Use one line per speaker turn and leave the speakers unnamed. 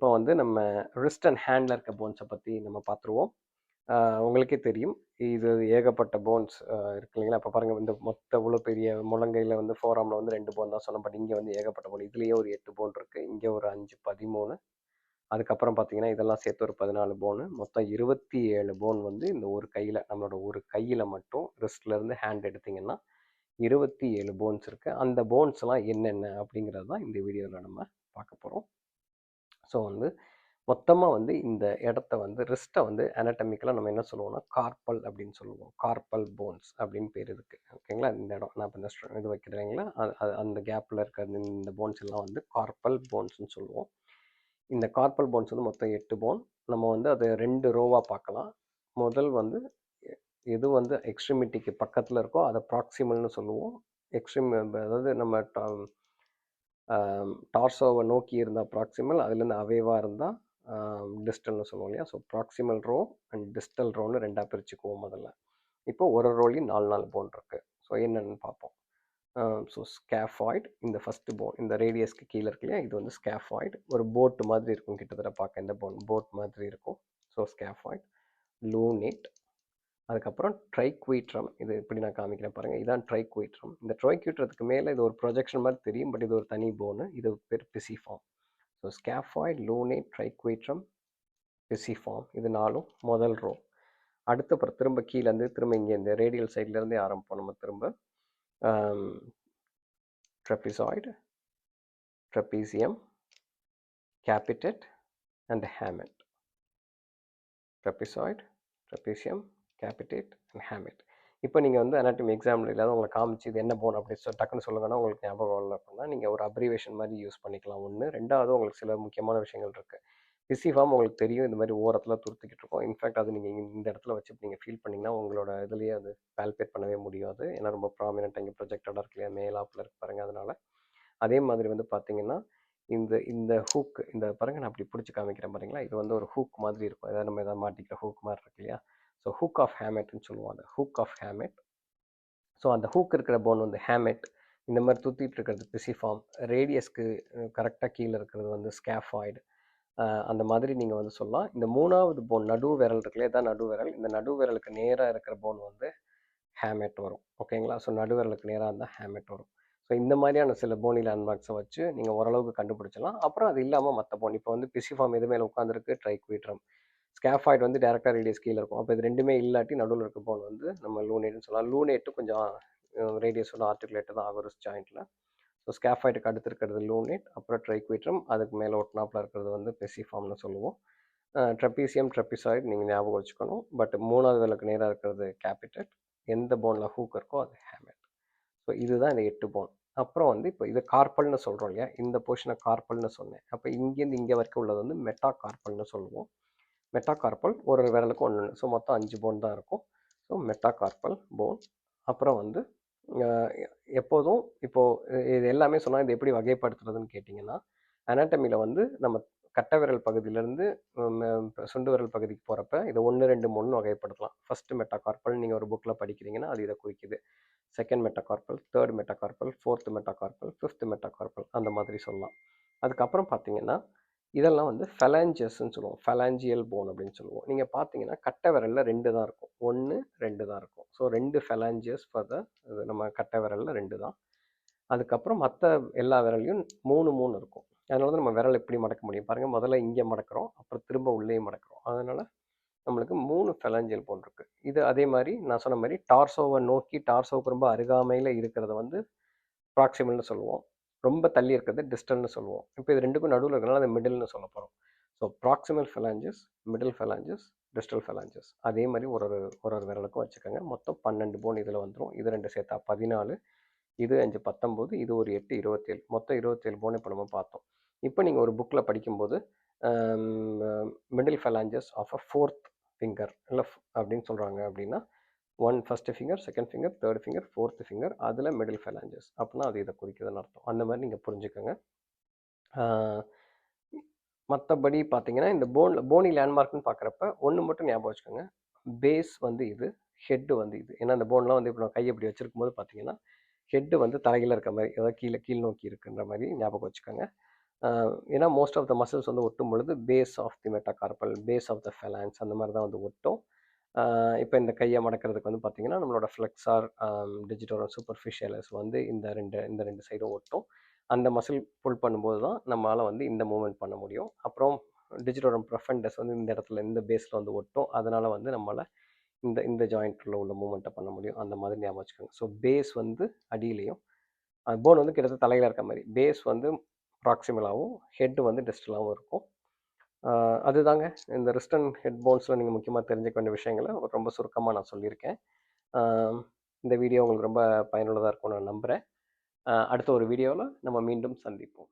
இப்போ வந்து நம்ம ரிஸ்ட் அண்ட் ஹேண்டில் இருக்க போன்ஸை பற்றி நம்ம பார்த்துருவோம். உங்களுக்கே தெரியும். இது ஏகப்பட்ட போன்ஸ் இருக்கு இல்லைங்களா? இப்போ பாருங்கள் இந்த மொத்த இவ்வளோ பெரிய முழங்கையில் வந்து ஃபோராமில் வந்து ரெண்டு போன் தான் சொன்னேன். பட் இங்கே வந்து ஏகப்பட்ட போன் இதுலேயே ஒரு எட்டு போன் இருக்குது இங்கே ஒரு அஞ்சு பதிமூணு. அதுக்கப்புறம் பார்த்தீங்கன்னா இதெல்லாம் சேர்த்து ஒரு பதினாலு போனு மொத்தம் இருபத்தி ஏழு போன் வந்து இந்த ஒரு கையில் நம்மளோட ஒரு கையில் மட்டும் ரிஸ்ட்லேருந்து இருந்து ஹேண்ட் எடுத்திங்கன்னா இருபத்தி ஏழு போன்ஸ் இருக்குது அந்த போன்ஸ்லாம் என்னென்ன அப்படிங்கிறது தான் இந்த வீடியோவில் நம்ம பார்க்க போகிறோம் ஸோ வந்து மொத்தமாக வந்து இந்த இடத்த வந்து ரிஸ்ட்டை வந்து அனட்டமிக்கலாக நம்ம என்ன சொல்லுவோம்னா கார்பல் அப்படின்னு சொல்லுவோம். கார்பல் போன்ஸ் அப்படின்னு பேர் இருக்குது ஓகேங்களா இந்த இடம். நான் இப்போ இந்த இது வைக்கிறேங்களா அது அந்த கேப்பில் இருக்கிற இந்த- போன்ஸ் எல்லாம் வந்து கார்பல் போன்ஸ்னு சொல்லுவோம். இந்த கார்பல் போன்ஸ் வந்து மொத்தம் எட்டு போன் நம்ம வந்து அதை ரெண்டு ரோவாக பார்க்கலாம். முதல் வந்து எது வந்து எக்ஸ்ட்ரிமிட்டிக்கு பக்கத்தில் இருக்கோ அதை ப்ராக்சிமல்னு சொல்லுவோம். எக்ஸ்ட்ரீம் அதாவது நம்ம டார்சோவை நோக்கி இருந்தால் ப்ராக்சிமல் அதுலேருந்து அவேவாக இருந்தால் டிஸ்டல்னு சொல்லுவோம் இல்லையா? So proximal row and distal ரோன்னு ரெண்டாக பிரிச்சுக்குவோம் முதல்ல. இப்போ ஒரு ரோலையும் நாலு நாலு போன் இருக்குது ஸோ என்னென்னு பார்ப்போம் ஸோ ஸ்கேஃபாய்டு இந்த ஃபஸ்ட்டு போன் இந்த ரேடியஸ்க்கு கீழே இருக்கு இல்லையா? இது வந்து ஸ்கேஃபாய்டு ஒரு போட் மாதிரி இருக்கும் கிட்டத்தட்ட பார்க்க இந்த போன் போட் மாதிரி இருக்கும். ஸோ ஸ்கேஃபாய்டு லூனேட் அதுக்கப்புறம் ட்ரைக்வீட்ரம் இது இப்படி நான் காமிக்கிறேன் பாருங்கள் இதான் ட்ரைக்வீட்ரம் இந்த ட்ரைக்யூட்ரத்துக்கு மேலே இது ஒரு ப்ரொஜெக்ஷன் மாதிரி தெரியும் பட் இது ஒரு தனி போனு இது பேர் பிசிஃபார்ம் ஸோ ஸ்கேஃபாய்ட் லூனே ட்ரைக்வீட்ரம் பிசிஃபார்ம் இது நாலும் முதல் ரோ அடுத்து அப்புறம் திரும்ப கீழேருந்து திரும்ப இங்கே இந்த ரேடியல் சைட்லேருந்தே ஆரம்பிப்போம் நம்ம திரும்ப. Trapezoid trapezium capitate and hamate trapezoid trapezium capitate and hamate இப்போ நீங்கள் வந்து அனாட்டமி எக்ஸாம்பிள் இல்லாத உங்களை காமிச்சு இது என்ன போன் அப்படின்னு சொல்லி டக்குன்னு சொல்லுங்கன்னா உங்களுக்கு ஞாபகம் இல்லை அப்படின்னா நீங்கள் ஒரு அப்ரிவேஷன் மாதிரி யூஸ் பண்ணிக்கலாம். ஒன்று ரெண்டாவது உங்களுக்கு சில முக்கியமான விஷயங்கள் இருக்குது பிசிஃபார்ம் உங்களுக்கு தெரியும். இந்த மாதிரி ஓரத்தில் துருத்திக்கிட்டு இருக்கோம். இன்ஃபேக்ட் அது நீங்கள் இந்த இடத்துல வச்சு நீங்கள் ஃபீல் பண்ணிங்கன்னா உங்களோட இதுலேயே அது பால்பேட் பண்ணவே முடியாது. ஏன்னா ரொம்ப ப்ராமினெண்ட் இங்கே ப்ரொஜெக்டடாக இருக்கு இல்லையா மேலாப்பில் இருக்கு பாருங்கள் அதனால். அதே மாதிரி வந்து பார்த்தீங்கன்னா இந்த இந்த ஹூக் இந்த பாருங்கள் நான் அப்படி பிடிச்சி காமிக்கிறேன் பாருங்களா இது வந்து ஒரு ஹூக் மாதிரி இருக்கும். ஏதாவது நம்ம எதாவது மாட்டிக்கிற ஹூக் மாதிரி இருக்கு இல்லையா? ஸோ ஹூக் ஆஃப் ஹேமெட்னு சொல்லுவாங்க ஹூக் ஆஃப் ஹேமெட் ஸோ அந்த ஹூக் இருக்கிற போன் வந்து ஹேமெட் இந்த மாதிரி துத்திட்டு இருக்கிறது பிசிஃபார்ம் ரேடியஸ்க்கு கரெக்டாக கீழே இருக்கிறது வந்து ஸ்கேஃபாய்டு அந்த மாதிரி நீங்கள் வந்து சொல்லலாம். இந்த மூணாவது போன் நடு விரல் இருக்குல்லையே தான் நடு விரல் இந்த நடு விரலுக்கு நேராக இருக்கிற போன் வந்து ஹேமெட் வரும். ஓகேங்களா ஸோ நடு விரலுக்கு நேராக இருந்தால் ஹேமெட் வரும். ஸோ இந்த மாதிரியான சில போனி லேண்ட்மார்க்ஸை வச்சு நீங்கள் ஓரளவுக்கு கண்டுபிடிச்சலாம் அப்புறம் அது இல்லாமல் மற்ற போன் இப்போ வந்து பிசிஃபார்ம் எது மேலே உட்காந்துருக்கு ட்ரைக்வீட்ரம் ஸ்கேஃபாய்ட் வந்து டேரக்டாக ரேடியஸ் கீழே இருக்கும். அப்போ இது ரெண்டுமே இல்லாட்டி நடுவில் இருக்க போன் வந்து நம்ம லூனேட்னு சொல்லலாம். லூனேட்டு கொஞ்சம் ரேடியஸோட ஆர்டிகுலேட்டர் தான் ஆகும் ஜாயிண்ட்டில் ஸோ ஸ்கேஃபாய்டுக்கு அடுத்து இருக்கிறது லூனேட் அப்புறம் ட்ரைக்விட்ரம் அதுக்கு மேலே ஒட்டினாப்பில் இருக்கிறது வந்து பெசிஃபார்ம்னு சொல்லுவோம். ட்ரெப்பீசியம் ட்ரெப்பிசாய்டு நீங்கள் ஞாபகம் வச்சுக்கணும். பட் மூணாவது விளக்கு நேராக இருக்கிறது கேபிட்டட் எந்த போனில் ஹூக் இருக்கோ அது ஹேமெட் ஸோ இதுதான் இந்த எட்டு போன் அப்புறம் வந்து இப்போ இது கார்பல்னு சொல்கிறோம் இல்லையா? இந்த போர்ஷனை கார்பல்னு சொன்னேன். அப்போ இங்கேருந்து இங்கே வரைக்கும் உள்ளது வந்து மெட்டா கார்பல்னு சொல்லுவோம். மெட்டா கார்பல் ஒரு விரலுக்கு ஒன்று ஸோ மொத்தம் அஞ்சு போன் தான் இருக்கும். ஸோ மெட்டா கார்பல் போன் அப்புறம் வந்து எப்போதும் இப்போது இது எல்லாமே சொன்னால் இது எப்படி வகைப்படுத்துறதுன்னு கேட்டிங்கன்னா அனாட்டமியில் வந்து நம்ம கட்டை விரல் பகுதியிலேருந்து சுண்டு விரல் பகுதிக்கு போகிறப்ப இதை ஒன்று ரெண்டு மூணு வகைப்படுத்தலாம். ஃபஸ்ட்டு மெட்டாகார்பல் நீங்கள் ஒரு புக்கில் படிக்கிறீங்கன்னா அது இதை குறிக்குது. Second metacarpal third metacarpal fourth metacarpal fifth metacarpal அந்த மாதிரி சொல்லலாம். அதுக்கப்புறம் பார்த்தீங்கன்னா இதெல்லாம் வந்து ஃபெலாஞ்சஸ்ன்னு சொல்லுவோம். ஃபெலாஞ்சியல் போன் அப்படின்னு சொல்லுவோம். நீங்கள் பார்த்தீங்கன்னா கட்டை விரலில் ரெண்டு தான் இருக்கும். ஒன்று ரெண்டு தான் இருக்கும். ஸோ ரெண்டு ஃபெலாஞ்சியஸ் ஃபார் த நம்ம கட்டை விரலில் ரெண்டு தான். அதுக்கப்புறம் மற்ற எல்லா விரல்லையும் மூணு மூணு இருக்கும். அதனால தான் நம்ம விரல் எப்படி மடக்க முடியும்? பாருங்கள் முதல்ல இங்கே மடக்கிறோம் அப்புறம் திரும்ப உள்ளேயும் மடக்கிறோம். அதனால் நம்மளுக்கு மூணு ஃபெலாஞ்சியல் போன் இருக்குது இது அதே மாதிரி நான் சொன்ன மாதிரி டார்சோவை நோக்கி டார்சோவுக்கு ரொம்ப அருகாமையில் இருக்கிறத வந்து ப்ராக்சிமல்னு சொல்லுவோம். ரொம்ப தள்ளி இருக்கிறது டிஸ்டல்னு சொல்லுவோம். இப்போ இது ரெண்டுக்கும் நடுவில் இருக்கிறனால அது மிடில்னு சொல்ல போகிறோம் so proximal phalanges middle phalanges distal phalanges அதே மாதிரி ஒரு ஒரு ஒரு ஒரு விரலுக்கும் வச்சுக்கோங்க. மொத்தம் பன்னெண்டு போன் இதில் வந்துடும் இது ரெண்டு சேர்த்தா பதினாலு இது அஞ்சு பத்தொம்போது இது ஒரு எட்டு இருபத்தேழு. மொத்தம் இருபத்தேழு போன் இப்போ நம்ம பார்த்தோம். இப்போ நீங்கள் ஒரு புக்கில் படிக்கும்போது middle phalanges of a fourth finger இல்லை அப்படின்னு சொல்கிறாங்க அப்படின்னா one first finger second finger third finger fourth finger அதில் மிடில் ஃபெலாஞ்சஸ் அப்படின்னா அது இதை குறிக்குதுன்னு அர்த்தம். அந்த மாதிரி நீங்கள் புரிஞ்சுக்கோங்க. மற்றபடி பார்த்தீங்கன்னா இந்த போனில் போனி லேண்ட்மார்க்னு பார்க்குறப்ப ஒன்று மட்டும் ஞாபகம் வச்சுக்கோங்க. பேஸ் வந்து இது ஹெட்டு வந்து இது. ஏன்னா அந்த போன்லாம் வந்து இப்போ நான் கை இப்படி வச்சிருக்கும் போது பார்த்தீங்கன்னா ஹெட்டு வந்து தலையில் இருக்க மாதிரி அதாவது கீழே கீழ் நோக்கி இருக்குன்ற மாதிரி ஞாபகம் வச்சுக்கோங்க. ஏன்னா மோஸ்ட் ஆஃப் த மசில்ஸ் வந்து ஒட்டும் பொழுது base of the metacarpal base of the phalanx அந்த மாதிரி தான் வந்து ஒட்டும். இப்போ இந்த கையை மடக்கிறதுக்கு வந்து பார்த்திங்கன்னா நம்மளோட ஃப்ளெக்ஸார் டிஜிட்டோரம் சூப்பர்ஃபிஷியலஸ் வந்து இந்த ரெண்டு இந்த ரெண்டு சைடும் ஒட்டும். அந்த மசில் புல் பண்ணும்போது தான் நம்மளால் வந்து இந்த மூமெண்ட் பண்ண முடியும். அப்புறம் டிஜிட்டோரம் ப்ரொஃபண்டஸ் வந்து இந்த இடத்துல இந்த பேஸில் வந்து ஒட்டும். அதனால் வந்து நம்மளால் இந்த இந்த ஜாயிண்ட்டில் உள்ள மூமெண்ட்டை பண்ண முடியும். அந்த மாதிரி ஞாபகம் வச்சுக்கோங்க. ஸோ பேஸ் வந்து அடியிலையும் போன் வந்து கிட்டத்தட்ட தலையில் இருக்க மாதிரி. பேஸ் வந்து ப்ராக்சிமலாகவும் ஹெட் வந்து டெஸ்டலாகவும் இருக்கும். அதுதாங்க. இந்த ரிஸ்டன் ஹெட் போன்ஸில் நீங்கள் முக்கியமாக தெரிஞ்சுக்க வேண்டிய விஷயங்களை ரொம்ப சுருக்கமாக நான் சொல்லியிருக்கேன். இந்த வீடியோ உங்களுக்கு ரொம்ப பயனுள்ளதாக இருக்கும்னு நான் நம்புகிறேன் அடுத்த ஒரு வீடியோவில் நம்ம மீண்டும் சந்திப்போம்.